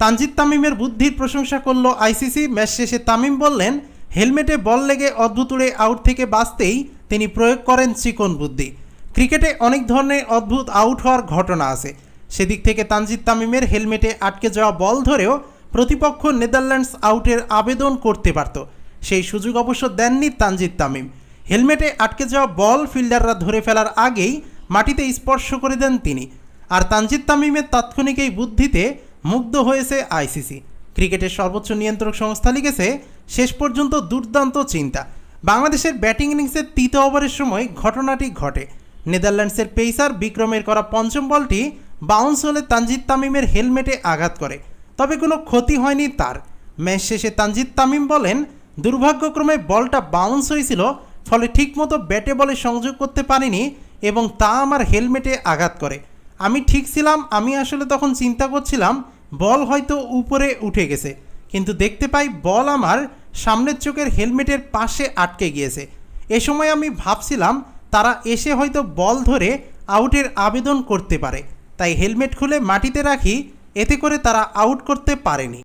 তানজিদ তামিমের বুদ্ধির প্রশংসা করল আইসিসি। ম্যাচ শেষে তামিম বললেন, হেলমেটে বল লেগে অদ্ভুত উড়ে আউট থেকে বাঁচতেই তিনি প্রয়োগ করেন চিকন বুদ্ধি। ক্রিকেটে অনেক ধরনের অদ্ভুত আউট হওয়ার ঘটনা আছে। সেদিক থেকে তানজিদ তামিমের হেলমেটে আটকে যাওয়া বল ধরেও প্রতিপক্ষ নেদারল্যান্ডস আউটের আবেদন করতে পারত। সেই সুযোগ অবশ্য দেননি তানজিদ তামিম। হেলমেটে আটকে যাওয়া বল ফিল্ডাররা ধরে ফেলার আগেই মাটিতে স্পর্শ করে দেন তিনি। আর তানজিদ তামিমের তাৎক্ষণিক এই বুদ্ধিতে মুগ্ধ হয়েছে আইসিসি। ক্রিকেটের সর্বোচ্চ নিয়ন্ত্রক সংস্থা লিখেছে, শেষ পর্যন্ত দুর্দান্ত চিন্তা। বাংলাদেশের ব্যাটিং ইনিংসের তৃতীয় ওভারের সময় ঘটনাটি ঘটে। নেদারল্যান্ডসের পেসার বিক্রমের করা পঞ্চম বলটি বাউন্স হলে তানজিদ তামিমের হেলমেটে আঘাত করে। তবে কোনো ক্ষতি হয়নি তার। ম্যাচ শেষে তানজিদ তামিম বলেন, দুর্ভাগ্যক্রমে বলটা বাউন্স হয়েছিল, ফলে ঠিকমতো ব্যাটে বলে সংযোগ করতে পারিনি এবং তা আমার হেলমেটে আঘাত করে। আমি ঠিক ছিলাম, আমি আসলে তখন চিন্তা করছিলাম বল হয়তো উপরে উঠে গেছে, কিন্তু দেখতে পাই বল আমার সামনের চোখের হেলমেটের পাশে আটকে গিয়েছে। এ সময় আমি ভাবছিলাম তারা এসে হয়তো বল ধরে আউটের আবেদন করতে পারে, তাই হেলমেট খুলে মাটিতে রাখি, এতে করে তারা আউট করতে পারেনি।